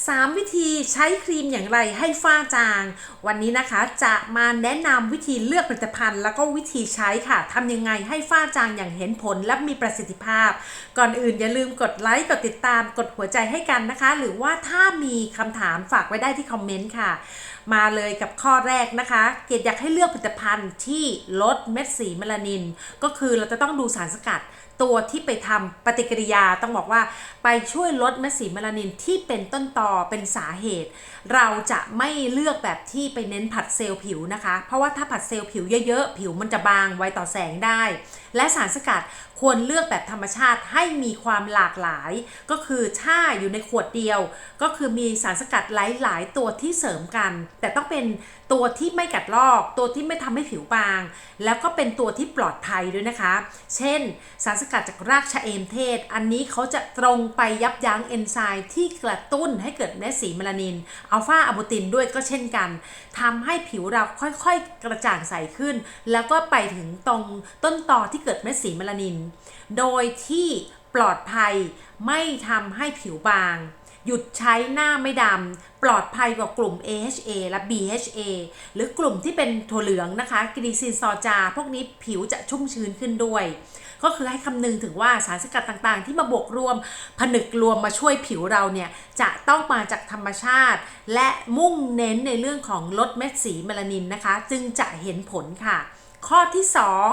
3 วิธีใช้ครีมอย่างไรให้ฝ้าจาง วันนี้นะคะจะมาแนะนำวิธีเลือกผลิตภัณฑ์ แล้วก็วิธีใช้ค่ะทำยังไงให้ฝ้าจางอย่างเห็นผลและมีประสิทธิภาพ ก่อนอื่นอย่าลืมกดไลค์กดติดตามกดหัวใจให้กันนะคะ หรือว่าถ้ามีคำถามฝากไว้ได้ที่คอมเมนต์ค่ะ มาเลยกับข้อแรกนะคะ เกดอยากให้เลือกผลิตภัณฑ์ที่ลดเม็ดสีเมลานิน ก็คือเราจะต้องดูสารสกัด ตัวที่ไปทำปฏิกิริยาต้องบอกว่าไปช่วยลดเม็ดสีเมลานินที่เป็นต้นต่อเป็นสาเหตุ เราจะไม่เลือกแบบที่ไปเน้นผัดเซลล์ผิวนะคะ เพราะว่าถ้าผัดเซลล์ผิวเยอะๆ ผิวมันจะบางไวต่อแสงได้ และสารสกัดควรเลือกแบบธรรมชาติให้มีความหลากหลาย ก็คือถ้าอยู่ในขวดเดียว ก็คือมีสารสกัดหลาย ๆ ตัวที่เสริมกัน แต่ต้องเป็นตัวที่ไม่กัดลอก ตัวที่ไม่ทำให้ผิวบาง แล้วก็เป็นตัวที่ปลอดภัยด้วยนะคะ เช่น สารสกัดจากรากชะเอมเทศ อันนี้เขาจะตรงไปยับยั้งเอนไซม์ที่กระตุ้นให้เกิดเม็ดสีเมลานิน อัลฟาอะบูตินด้วยก็เช่นกันทำให้ผิวเราค่อยๆ กระจ่างใสขึ้น แล้วก็ไปถึงตรงต้นตอที่เกิดเม็ดสีเมลานิน โดยที่ปลอดภัยไม่ทำให้ผิวบาง หยุดใช้หน้าไม่ดำ ปลอดภัยกว่ากลุ่ม AHA และ BHA หรือกลุ่มที่เป็นถั่วเหลืองนะคะกรีซินซอจา พวกนี้ผิวจะชุ่มชื้นขึ้นด้วย ก็คือให้คำนึงถึงว่าสารสกัดต่างๆ ที่มาบวกรวม ผนึกรวมมาช่วยผิวเราเนี่ย จะต้องมาจากธรรมชาติ และมุ่งเน้นในเรื่องของลดเม็ดสีเมลานินนะคะ จึงจะเห็นผลค่ะข้อที่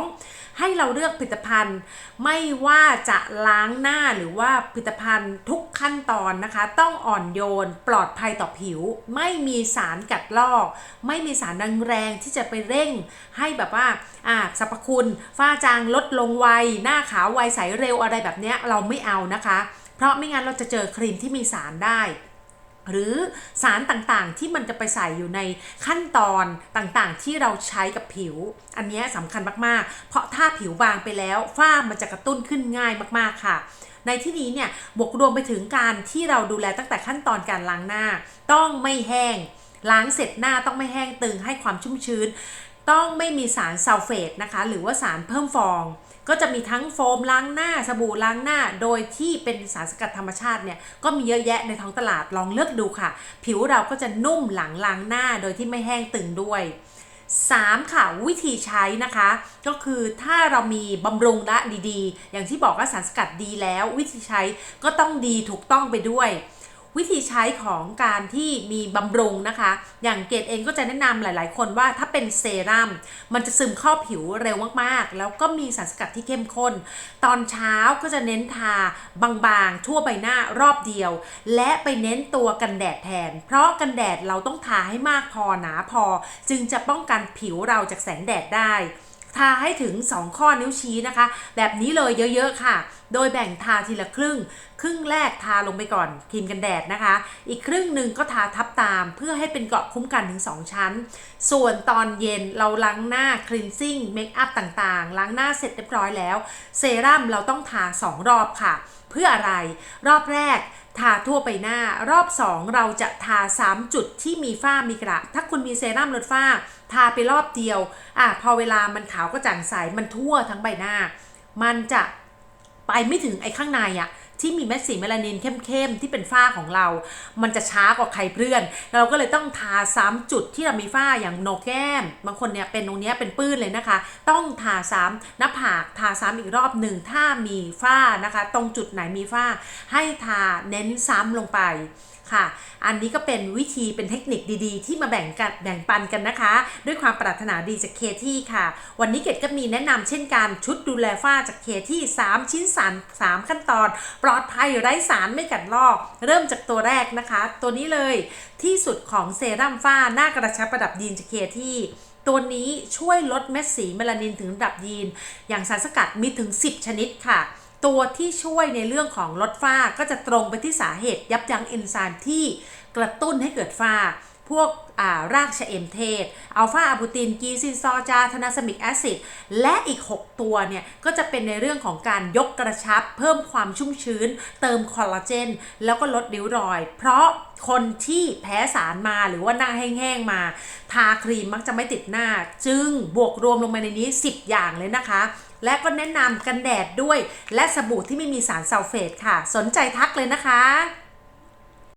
2 ให้เราเลือกผลิตภัณฑ์ ไม่ว่าจะล้างหน้าหรือว่าผลิตภัณฑ์ทุก ขั้นตอนนะคะ ต้องอ่อนโยนปลอดภัยต่อผิว ไม่มีสารกัดลอก ไม่มีสารดังแรงที่จะไปเร่ง ให้แบบว่าอ่าสรรพคุณฝ้าจางลดลงไว หน้าขาวไวใสเร็วอะไรแบบเนี้ยเราไม่เอานะคะ เพราะไม่งั้นเราจะเจอครีมที่มีสารได้ หรือสารต่างๆที่มันจะไปใส่อยู่ในขั้นตอนต่างๆ ที่เราใช้กับผิว อันนี้สำคัญมากๆ เพราะถ้าผิวบางไปแล้วฝ้ามันจะกระตุ้นขึ้นง่ายมากๆค่ะในที่นี้เนี่ยบวกรวมไปถึงการที่เราดูแลตั้งแต่ขั้นตอนการล้างหน้า ต้องไม่แห้ง ล้างเสร็จหน้าต้องไม่แห้งตึงให้ความชุ่มชื้น ต้องไม่มีสารซัลเฟตนะคะ หรือว่าสารเพิ่มฟอง ก็จะมีทั้งโฟมล้างหน้าสบู่ล้างหน้า โดยที่เป็นสารสกัดธรรมชาติเนี่ยก็มีเยอะแยะในท้องตลาดลองเลือกดูค่ะ ผิวเราก็จะนุ่มหลังล้างหน้าโดยที่ไม่แห้งตึงด้วย3ค่ะวิธีใช้นะคะ ก็คือถ้าเรามีบำรุงละดีๆ อย่างที่บอกว่าสารสกัดดีแล้ว วิธีใช้ก็ต้องดีถูกต้องไปด้วย วิธีใช้ของการที่มีบำรุงนะคะ อย่างเกดเองก็จะแนะนำหลายๆ คนว่าถ้าเป็นเซรั่มมันจะซึมเข้าผิวเร็วมากๆ แล้วก็มีสารสกัดที่เข้มข้น ตอนเช้าก็จะเน้นทาบางๆ ทั่วใบหน้ารอบเดียว และไปเน้นตัวกันแดดแทน เพราะกันแดดเราต้องทาให้มากพอหนาพอ จึงจะป้องกันผิวเราจากแสงแดดได้ ทาให้ถึง 2 ข้อนิ้วชี้นะคะ แบบนี้เลยเยอะๆค่ะ โดยแบ่งทาทีละครึ่ง ครึ่งแรกทาลงไปก่อนครีมกันแดดนะคะ อีกครึ่งหนึ่งก็ทาทับตามเพื่อให้เป็นเกราะคุ้มกันถึง 2 ชั้น ส่วนตอนเย็นเราล้างหน้าคลีนซิ่งเมคอัพต่างๆ ล้างหน้าเสร็จเรียบร้อยแล้ว เซรั่มเราต้องทา 2 รอบค่ะ เพื่ออะไรรอบแรก ทาทั่วไปหน้ารอบ 2 เราจะทา 3 จุดที่มีฝ้ามีกระ ถ้าคุณมีเซรั่มลดฝ้า ทาไปรอบเดียวอะพอเวลามันขาวก็จ่างใสมันทั่วทั้งใบหน้า มันจะไปไม่ถึงไอ้ข้างในอะ ที่มีเม็ดสีเมลานินเข้มๆที่เป็นฝ้าของเรา มันจะช้ากว่าใครเพื่อน เราก็เลยต้องทาซ้ำจุดที่เรามีฝ้าอย่างโหนกแก้ม บางคนเนี่ยเป็นตรงนี้เป็นปื้นเลยนะคะ ต้องทาซ้ำหน้าผากทาซ้ำอีกรอบหนึ่งถ้ามีฝ้านะคะ ตรงจุดไหนมีฝ้า ให้ทาเน้นซ้ำลงไปค่ะ อันนี้ก็เป็นวิธีเป็นเทคนิคดีๆ ที่มาแบ่งกันแบ่งปันกันนะคะ ด้วยความปรารถนาดีจากเคที่ค่ะ วันนี้เกดก็มีแนะนำเช่นกันชุดดูแลฝ้าจากเคที่ 3 ชิ้นสัน3ขั้นตอนปลอดภัยไร้สารไม่กัดลอก เริ่มจากตัวแรกนะคะ ตัวนี้เลยที่สุดของเซรั่มฝ้าหน้ากระชับประดับยีนจากเคที่ตัวนี้ช่วยลดเม็ดสีเมลานินถึงระดับยีน อย่างสารสกัดมีถึง 10 ชนิดค่ะตัวที่ช่วยในเรื่องของลดฝ้าก็จะตรงไปที่สาเหตุยับยั้งเอนไซม์ที่กระตุ้นให้เกิดฝ้า พวกรากชะเอมเทศ อัลฟาอะบูติน กีซินซอจาทนาสมิกแอซิด และอีก 6 ตัวเนี่ย ก็จะเป็นในเรื่องของการยกกระชับ เพิ่มความชุ่มชื้น เติมคอลลาเจน แล้วก็ลดริ้วรอย เพราะคนที่แพ้สารมาหรือว่าหน้าแห้งๆมา ทาครีมมักจะไม่ติดหน้า จึงบวกรวมลงมาในนี้ 10 อย่างเลยนะคะและก็แนะนำกันแดดด้วย และสบู่ที่ไม่มีสารซัลเฟตค่ะ สนใจทักเลยนะคะ